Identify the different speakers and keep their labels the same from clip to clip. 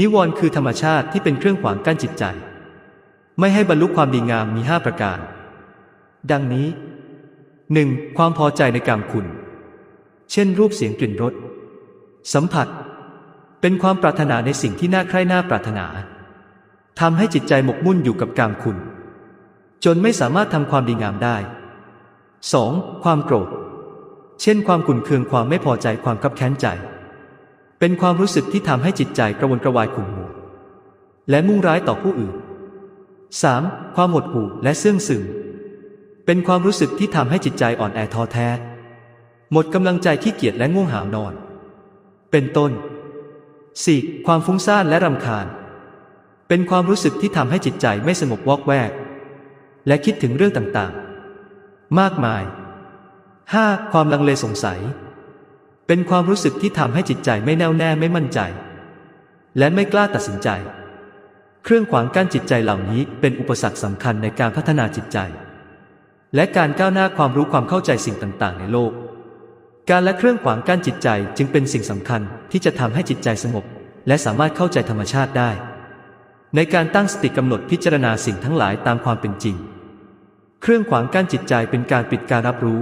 Speaker 1: นิวรณ์คือธรรมชาติที่เป็นเครื่องขวางกั้นจิตใจ ไม่ให้บรรลุความดีงามมีห้าประการ ดังนี้ 1. ความพอใจในกามคุณ เช่นรูปเสียงกลิ่นรสสัมผัส เป็นความปรารถนาในสิ่งที่น่าใคร่น่าปรารถนาทำให้จิตใจหมกมุ่นอยู่กับกามคุณ จนไม่สามารถทำความดีงามได้ 2. ความโกรธ เช่นความขุ่นเคืองความไม่พอใจความคับแค้นใจ เป็นความรู้สึกที่ทำให้จิตใจกระวนกระวายขุ่นมัวและมุ่งร้ายต่อผู้อื่น 3. ความหดหู่และเสื่องซึมเป็นความรู้สึกที่ทำให้จิตใจอ่อนแอท้อแท้ หมดกำลังใจขี้เกียจและง่วงหาวนอน เป็นต้น 4. ความฟุ้งซ่านและรำคาญ เป็นความรู้สึกที่ทำให้จิตใจไม่สงบวอกแวก และคิดถึงเรื่องต่างๆ มากมาย 5. ความลังเลสงสัย เป็นความรู้สึกที่ทำให้จิตใจไม่แน่วแน่ไม่มั่นใจ และไม่กล้าตัดสินใจ เครื่องขวางกั้นจิตใจเหล่านี้เป็นอุปสรรคสำคัญในการพัฒนาจิตใจ และการก้าวหน้าความรู้ความเข้าใจสิ่งต่างๆ ในโลก การและเครื่องขวางกั้นจิตใจจึงเป็นสิ่งสำคัญที่จะทำให้จิตใจสงบ และสามารถเข้าใจธรรมชาติได้ ในการตั้งสติกำหนดพิจารณาสิ่งทั้งหลายตามความเป็นจริง เครื่องขวางกั้นจิตใจเป็นการปิดการรับรู้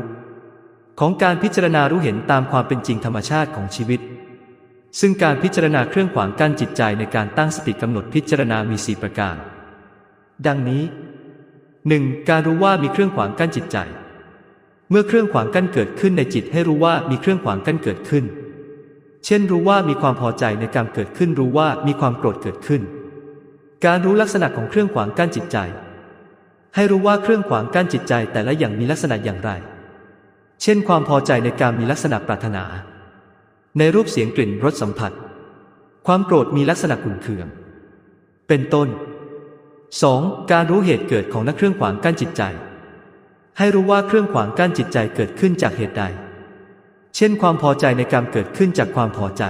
Speaker 1: ของการพิจารณารู้เห็นตามความเป็นจริงธรรมชาติของชีวิต ซึ่งการพิจารณาเครื่องขวางกั้นจิตใจในการตั้งสติกำหนดพิจารณามีสี่ประการ ดังนี้ 1. การรู้ว่ามีเครื่องขวางกั้นจิตใจ เมื่อเครื่องขวางกั้นเกิดขึ้นในจิตให้รู้ว่ามีเครื่องขวางกั้นเกิดขึ้น เช่น รู้ว่ามีความพอใจในการเกิดขึ้นรู้ว่ามีความโกรธเกิดขึ้น การรู้ลักษณะของเครื่องขวางกั้นจิตใจ ให้รู้ว่าเครื่องขวางกั้นจิตใจแต่ละอย่างมีลักษณะอย่างไร เช่นความพอใจในการมีลักษณะปรารถนา ในรูปเสียงกลิ่นรสสัมผัส ความโกรธมีลักษณะขุ่นเคือง เป็นต้น 2. การรู้เหตุเกิดของนักเครื่องขวางกั้นจิตใจ ให้รู้ว่าเครื่องขวางกั้นจิตใจเกิดขึ้นจากเหตุใด เช่น ความพอใจในการเกิดขึ้นจากความพอใจ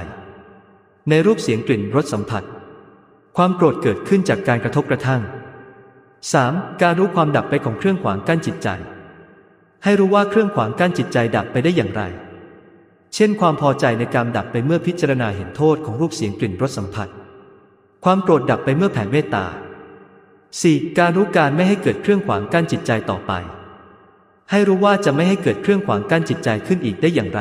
Speaker 1: ในรูปเสียงกลิ่นรสสัมผัส ความโกรธเกิดขึ้นจากการกระทบกระทั่ง 3. การรู้ความดับไปของเครื่องขวางกั้นจิตใจ ให้รู้ว่าเครื่องขวางกั้นจิตใจดับไปได้อย่างไร เช่น ความพอใจในการดับไปเมื่อพิจารณาเห็นโทษของรูปเสียงกลิ่นรสสัมผัส ความโกรธดับไปเมื่อแผ่เมตตา 4. การรู้การไม่ให้เกิดเครื่องขวางกั้นจิตใจต่อไป ให้รู้ว่าจะไม่ให้เกิดเครื่องขวางกั้นจิตใจขึ้นอีกได้อย่างไร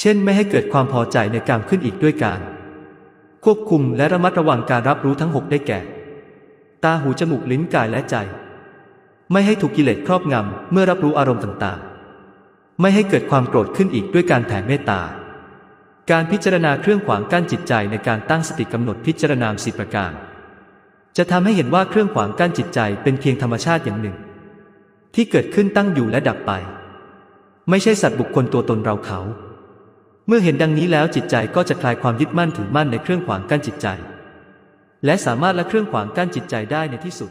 Speaker 1: เช่น ไม่ให้เกิดความพอใจในการขึ้นอีกด้วยการ ควบคุมและระมัดระวังการรับรู้ทั้งหกได้แก่ ตาหูจมูกลิ้นกายและใจ ไม่ให้ถูกกิเลสครอบงำเมื่อรับรู้อารมณ์ต่างๆ ไม่ให้เกิดความโกรธขึ้นอีกด้วยการแผ่เมตตา การพิจารณาเครื่องขวางกั้นจิตใจในการตั้งสติกำหนดพิจารณาสิประการ จะทำให้เห็นว่าเครื่องขวางกั้นจิตใจเป็นเพียงธรรมชาติอย่างหนึ่ง ที่เกิดขึ้นตั้งอยู่และดับไป ไม่ใช่สัตว์บุคคลตัวตนเราเขา เมื่อเห็นดังนี้แล้วจิตใจก็จะคลายความยึดมั่นถือมั่นในเครื่องขวางกั้นจิตใจ และสามารถละเครื่องขวางกั้นจิตใจได้ในที่สุด